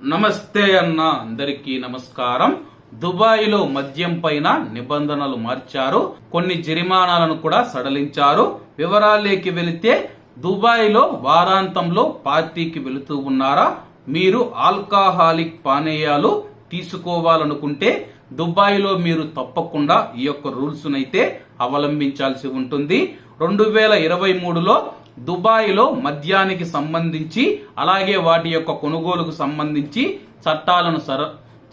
నమస్తే అన్న అందరికీ నమస్కారం. దుబాయ్లో మద్యం పైన నిబంధనలు మార్చారు. కొన్ని జరిమానాలను కూడా సడలించారు. వివరాలేకి వెళితే దుబాయ్లో వారాంతంలో పార్టీకి వెళుతూ ఉన్నారా? మీరు ఆల్కహాలిక్ పానీయాలు తీసుకోవాలనుకుంటే దుబాయ్లో మీరు తప్పకుండా ఈ యొక్క రూల్స్ అయితే అవలంబించాల్సి ఉంటుంది. రెండు వేల ఇరవై మూడులో దుబాయ్లో మద్యానికి సంబంధించి అలాగే వాటి యొక్క కొనుగోలుకు సంబంధించి చట్టాలను సర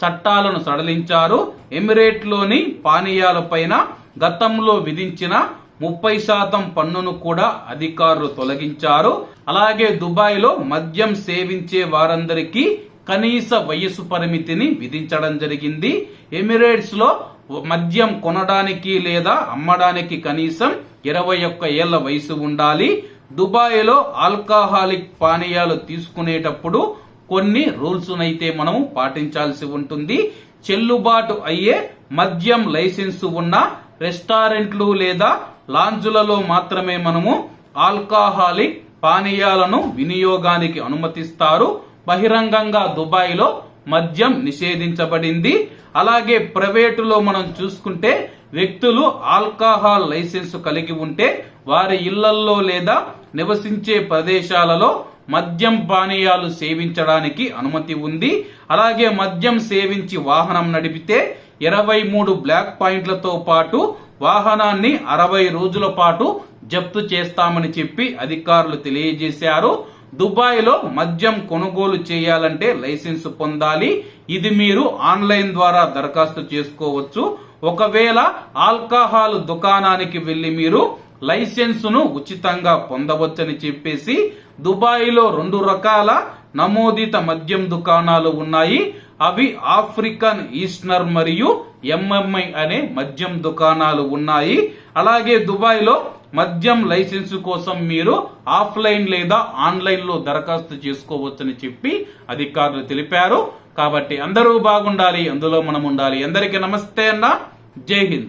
చట్టాలను సడలించారు. ఎమిరేట్లోని పానీయాలపైన గతంలో విధించిన ముప్పై శాతం పన్నును కూడా అధికారులు తొలగించారు. అలాగే దుబాయ్లో మద్యం సేవించే వారందరికీ కనీస వయసు పరిమితిని విధించడం జరిగింది. ఎమిరేట్స్లో మద్యం కొనడానికి లేదా అమ్మడానికి కనీసం ఇరవై ఒక్క ఏళ్ళ వయసు ఉండాలి. దుబాయ్లో ఆల్కహాలిక్ పానీయాలు తీసుకునేటప్పుడు కొన్ని రూల్స్ అయితే మనము పాటించాల్సి ఉంటుంది. చెల్లుబాటు అయ్యే మద్యం లైసెన్సు ఉన్న రెస్టారెంట్లు లేదా లాంజులలో మాత్రమే మనము ఆల్కహాలిక్ పానీయాలను వినియోగానికి అనుమతిస్తారు. బహిరంగంగా దుబాయ్లో మద్యం నిషేధించబడింది. అలాగే ప్రైవేటులో మనం చూసుకుంటే వ్యక్తులు ఆల్కహాల్ లైసెన్స్ కలిగి ఉంటే వారి ఇళ్ళల్లో లేదా నివసించే ప్రదేశాలలో మద్యం పానీయాలు సేవించడానికి అనుమతి ఉంది. అలాగే మద్యం సేవించి వాహనం నడిపితే ఇరవై మూడు బ్లాక్ పాయింట్లతో పాటు వాహనాన్ని అరవై రోజుల పాటు జప్తు చేస్తామని చెప్పి అధికారులు తెలియజేశారు. దుబాయ్లో మద్యం కొనుగోలు చేయాలంటే లైసెన్స్ పొందాలి. ఇది మీరు ఆన్లైన్ ద్వారా దరఖాస్తు చేసుకోవచ్చు. ఒకవేళ ఆల్కహాల్ దుకాణానికి వెళ్ళి మీరు లైసెన్సును ఉచితంగా పొందవచ్చని చెప్పేసి దుబాయ్లో రెండు రకాల నమోదిత మద్యం దుకాణాలు ఉన్నాయి. అవి ఆఫ్రికన్ ఈస్టనర్ మరియు ఎంఎంఐ అనే మద్యం దుకాణాలు ఉన్నాయి. అలాగే దుబాయ్లో మద్యం లైసెన్స్ కోసం మీరు ఆఫ్లైన్ లేదా ఆన్లైన్లో దరఖాస్తు చేసుకోవచ్చని చెప్పి అధికారులు తెలిపారు. కాబట్టి అందరూ బాగుండాలి అందులో మనం ఉండాలి అందరికీ నమస్తే అన్న. జై హింద్.